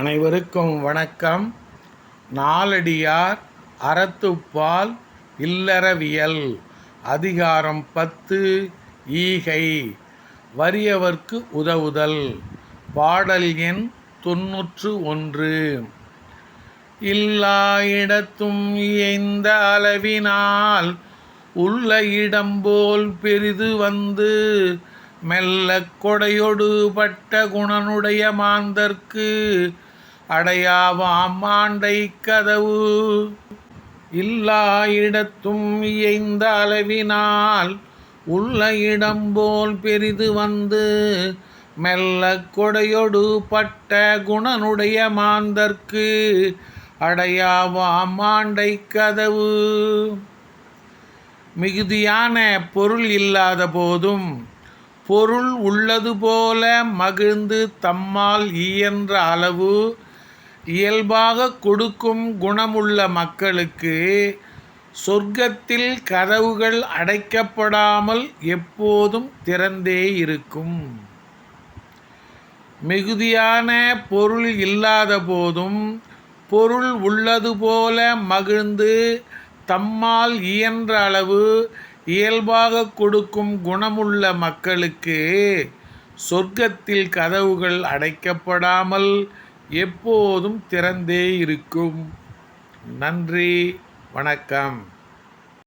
அனைவருக்கும் வணக்கம். நாலடியார் அறத்துப்பால் இல்லறவியல். அதிகாரம் பத்து ஈகை. வறியவர்க்கு உதவுதல். பாடல் எண் தொன்னூற்று ஒன்று. இல்லா இடத்தும் இயைந்த அளவினால் உள்ள இடம்போல் பெரிது வந்து மெல்ல கொடையொடு பட்ட குணனுடைய மாந்தர்க்கு அடையாவாம் ஆண்டை கதவு. இல்லா இடத்தும் இயைந்த அளவினால் உள்ள இடம்போல் பெரிது வந்து மெல்ல கொடையொடு பட்ட குணனுடைய மாந்தர்க்கு அடையாவாம் ஆண்டை கதவு. மிகுதியான பொருள் இல்லாத போதும் பொருள் உள்ளது போல மகிழ்ந்து தம்மால் இயன்ற அளவு இயல்பாக கொடுக்கும் குணமுள்ள மக்களுக்கு சொர்க்கத்தில் கதவுகள் அடைக்கப்படாமல் எப்போதும் திறந்தே இருக்கும். மிகுதியான பொருள் இல்லாத போதும் பொருள் உள்ளது போல மகிழ்ந்து தம்மால் இயன்ற அளவு இயல்பாக கொடுக்கும் குணமுள்ள மக்களுக்கு சொர்க்கத்தில் கதவுகள் அடைக்கப்படாமல் எப்போதும் திறந்தே இருக்கும். நன்றி வணக்கம்.